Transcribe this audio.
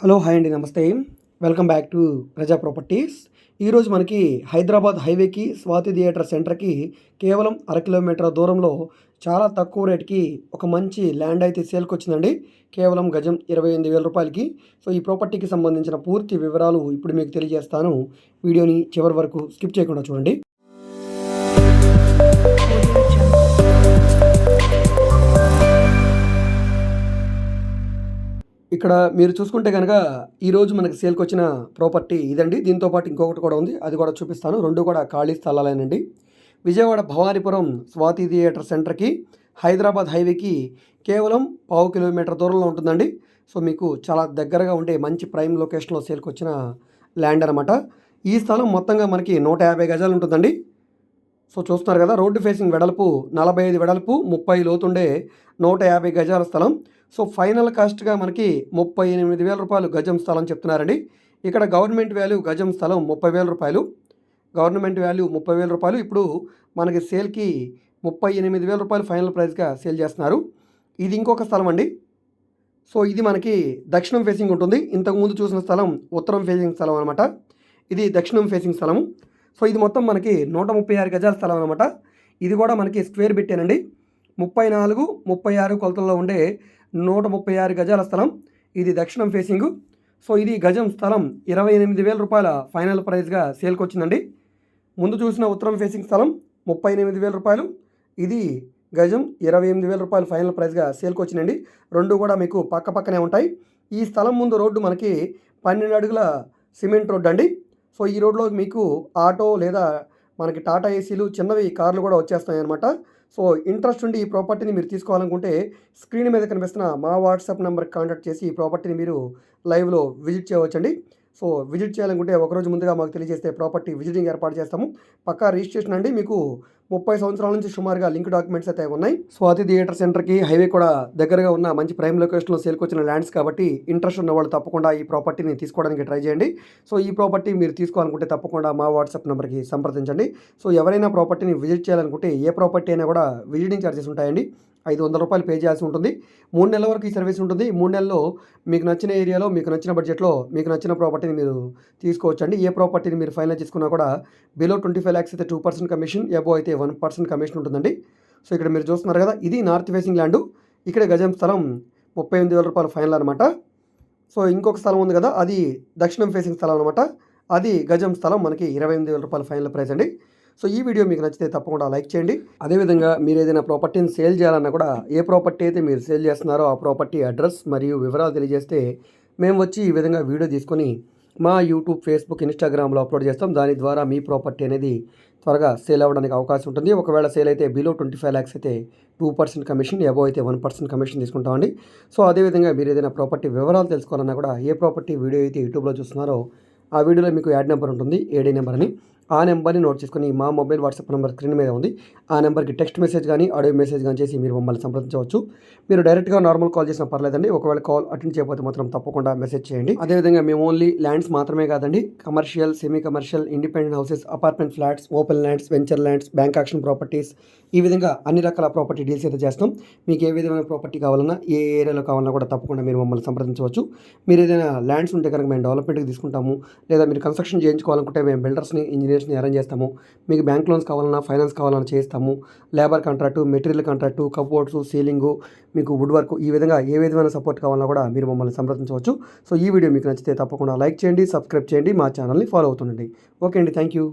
Hello hi అండి నమస్తే. Welcome back to Praja properties. ఈరోజు మనకి హైదరాబాద్ హైవేకి స్వాతి థియేటర్ సెంటర్కి కేవలం అర కిలోమీటర్ దూరంలో చాలా తక్కువ రేట్కి ఒక మంచి ల్యాండ్ అయితే సేల్కి వచ్చిందండి కేవలం గజం ఇరవై ఎనిమిది వేల రూపాయలకి. సో ఈ ప్రాపర్టీకి సంబంధించిన పూర్తి వివరాలు ఇప్పుడు మీకు తెలియజేస్తాను. వీడియోని చివరి వరకు స్కిప్ చేయకుండా చూడండి. ఇక్కడ మీరు చూసుకుంటే కనుక ఈరోజు మనకి సేల్కి వచ్చిన ప్రాపర్టీ ఇదండి. దీంతో పాటు ఇంకొకటి కూడా ఉంది. అది కూడా చూపిస్తాను. రెండు కూడా ఖాళీ స్థలాలేనండి. విజయవాడ భవానీపురం స్వాతి థియేటర్ సెంటర్కి హైదరాబాద్ హైవేకి కేవలం పావు కిలోమీటర్ దూరంలో ఉంటుందండి. సో మీకు చాలా దగ్గరగా ఉండే మంచి ప్రైమ్ లొకేషన్లో సేల్కి వచ్చిన ల్యాండ్ అనమాట ఈ స్థలం మొత్తంగా మనకి నూట యాభై గజాలు ఉంటుందండి. సో చూస్తున్నారు కదా రోడ్డు ఫేసింగ్ వెడల్పు నలభై ఐదు వెడల్పు ముప్పై లోతుండే నూట యాభై గజాల స్థలం. సో ఫైనల్ కాస్ట్గా మనకి ముప్పై ఎనిమిది వేల రూపాయలు గజం స్థలం చెప్తున్నారండి. ఇక్కడ గవర్నమెంట్ వాల్యూ గజం స్థలం ముప్పై వేల రూపాయలు. గవర్నమెంట్ వాల్యూ ముప్పై వేల రూపాయలు. ఇప్పుడు మనకి సేల్కి ముప్పై ఎనిమిది వేల రూపాయలు ఫైనల్ ప్రైస్గా సేల్ చేస్తున్నారు. ఇది ఇంకొక స్థలం అండి. సో ఇది మనకి దక్షిణం ఫేసింగ్ ఉంటుంది. ఇంతకుముందు చూసిన స్థలం ఉత్తరం ఫేసింగ్ స్థలం అనమాట ఇది దక్షిణం ఫేసింగ్ స్థలం సో ఇది మొత్తం మనకి నూట ముప్పై ఆరు గజాల స్థలం అనమాట ఇది కూడా మనకి స్క్వేర్ పెట్టానండి ముప్పై నాలుగు ముప్పై ఆరు కొలతల్లో ఉండే నూట ముప్పై ఆరు గజాల స్థలం. ఇది దక్షిణం ఫేసింగు సో ఇది గజం స్థలం ఇరవై ఎనిమిది వేల రూపాయల ఫైనల్ ప్రైస్గా సేల్కి వచ్చిందండి. ముందు చూసిన ఉత్తరం ఫేసింగ్ స్థలం ముప్పై ఎనిమిది వేల రూపాయలు. ఇది గజం ఇరవై ఎనిమిది వేల రూపాయలు ఫైనల్ ప్రైస్గా సేల్కి వచ్చిందండి. రెండు కూడా మీకు పక్క పక్కనే ఉంటాయి. ఈ స్థలం ముందు రోడ్డు మనకి పన్నెండు అడుగుల సిమెంట్ రోడ్డు అండి. సో ఈ రోడ్లో మీకు ఆటో లేదా మనకి టాటా ఏసీలు చిన్నవి కార్లు కూడా వచ్చేస్తాయి అనమాట సో ఇంట్రెస్ట్ ఉండి ఈ ప్రాపర్టీని మీరు తీసుకోవాలనుకుంటే స్క్రీన్ మీద కనిపిస్తున్న మా వాట్సాప్ నెంబర్కి కాంటాక్ట్ చేసి ఈ ప్రాపర్టీని మీరు లైవ్లో విజిట్ చేయవచ్చండి. సో విజిట్ చేయాలనుకుంటే ఒకరోజు ముందుగా మాకు తెలియజేస్తే ప్రాపర్టీ విజిటింగ్ ఏర్పాటు చేస్తాము. పక్కా రిజిస్ట్రేషన్ అండి. మీకు ముప్పై సంవత్సరాల నుంచి సుమారుగా లింక్ డాక్యుమెంట్స్ అయితే ఉన్నాయి. స్వాతి థియేటర్ సెంటర్కి హైవే కూడా దగ్గరగా ఉన్న మంచి ప్రైమ్ లొకేషన్లో సేల్కి వచ్చిన ల్యాండ్స్ కాబట్టి ఇంట్రెస్ట్ ఉన్న వాళ్ళు తప్పకుండా ఈ ప్రాపర్టీని తీసుకోవడానికి ట్రై చేయండి. సో ఈ ప్రాపర్టీ మీరు తీసుకోవాలనుకుంటే తప్పకుండా మా వాట్సాప్ నెంబర్కి సంప్రదించండి. సో ఎవరైనా ప్రాపర్టీని విజిట్ చేయాలనుకుంటే ఏ ప్రాపర్టీ అయినా కూడా విజిటింగ్ ఛార్జెస్ ఉంటాయండి. ఐదు వందల రూపాయలు పే చేయాల్సి ఉంటుంది. మూడు నెలల వరకు ఈ సర్వీస్ ఉంటుంది. మూడు నెలల్లో మీకు నచ్చిన ఏరియాలో మీకు నచ్చిన బడ్జెట్లో మీకు నచ్చిన ప్రాపర్టీని మీరు తీసుకోవచ్చండి. ఏ ప్రాపర్టీని మీరు ఫైనల్ చేసుకున్నా కూడా బిలో ట్వంటీ ఫైవ్ ల్యాక్స్ అయితే టూ పర్సెంట్ కమిషన్ ఎబో అయితే వన్ పర్సెంట్ కమిషన్ ఉంటుందండి. సో ఇక్కడ మీరు చూస్తున్నారు కదా ఇది నార్త్ ఫేసింగ్ ల్యాండ్. ఇక్కడ గజం స్థలం ముప్పై ఎనిమిది వేల రూపాయలు ఫైనల్ అనమాట సో ఇంకొక స్థలం ఉంది కదా అది దక్షిణం ఫేసింగ్ స్థలం అనమాట అది గజం స్థలం మనకి ఇరవై ఎనిమిది వేల రూపాయల ఫైనల్ ప్రైస్ అండి. సో ఈ వీడియో మీకు నచ్చితే తప్పకుండా లైక్ చేయండి. అదేవిధంగా మీరు ఏదైనా ప్రాపర్టీని సేల్ చేయాలన్నా కూడా ఏ ప్రాపర్టీ అయితే మీరు సేల్ చేస్తున్నారో ఆ ప్రాపర్టీ అడ్రస్ మరియు వివరాలు తెలియజేస్తే మేము వచ్చి ఈ విధంగా వీడియో తీసుకొని మా యూట్యూబ్ ఫేస్బుక్ ఇన్స్టాగ్రామ్లో అప్లోడ్ చేస్తాం. దాని ద్వారా మీ ప్రాపర్టీ అనేది త్వరగా సేల్ అవ్వడానికి అవకాశం ఉంటుంది. ఒకవేళ సేల్ అయితే బిలో ట్వంటీ ఫైవ్ ల్యాక్స్ అయితే టూ పర్సెంట్ కమిషన్ ఎబో అయితే వన్ పర్సెంట్ కమిషన్ తీసుకుంటామండి. సో అదేవిధంగా మీరు ఏదైనా ప్రాపర్టీ వివరాలు తెలుసుకోవాలన్నా కూడా ఏ ప్రాపర్టీ వీడియో అయితే యూట్యూబ్లో చూస్తున్నారో ఆ వీడియోలో మీకు యాడ్ నెంబర్ ఉంటుంది ఏడీ నెంబర్ అని. ఆ నెంబర్ని నోట్ చేసుకుని మా మొబైల్ వాట్సాప్ నెంబర్ స్క్రీన్ మీద ఉంది. ఆ నెంబర్కి టెక్స్ట్ మెసేజ్ కానీ ఆడియో మెసేజ్ కానీ చేసి మీరు మమ్మల్ని సంప్రదించవచ్చు. మీరు డైరెక్ట్గా నార్మల్ కాల్ చేసినా పర్లేదండి. ఒకవేళ కాల్ అటెండ్ చేయకపోతే మాత్రం తప్పకుండా మెసేజ్ చేయండి. అదేవిధంగా మేము ఓన్లీ ల్యాండ్స్ మాత్రమే కాదండి commercial semi commercial independent houses apartment flats open lands venture lands bank auction properties ఈ విధంగా అన్ని రకాల ప్రాపర్టీ డీల్స్ అయితే చేస్తాం. మీకు ఏ విధమైన ప్రాపర్టీ కావాలన్నా ఏ ఏరియాలో కావాలన్నా కూడా తప్పకుండా మీరు మమ్మల్ని సంప్రదించవచ్చు. మీరు ఏదైనా ల్యాండ్స్ ఉంటే కనుక మేము డెవలప్మెంట్కి తీసుకుంటాము. లేదా మీరు కన్స్ట్రక్షన్ చేయించుకోవాలనుకుంటే మేము బిల్డర్స్ని ఇంజనీర్స్ని అరేంజ్ చేస్తాము. మీకు బ్యాంక్ లోన్స్ కావాలన్నా ఫైనాన్స్ కావాలన్నా చేస్తాము labour contract material contract cupboards ceiling మీకు వుడ్ వర్క్ ఈ విధంగా ఏ విధమైన సపోర్ట్ కావాలన్నా కూడా మీరు మమ్మల్ని సంప్రదించవచ్చు. సో ఈ వీడియో మీకు నచ్చితే తప్పకుండా లైక్ చేయండి సబ్స్క్రైబ్ చేయండి మా ఛానల్ని ఫాలో అవుతుండండి. ఓకే అండి థ్యాంక్ యూ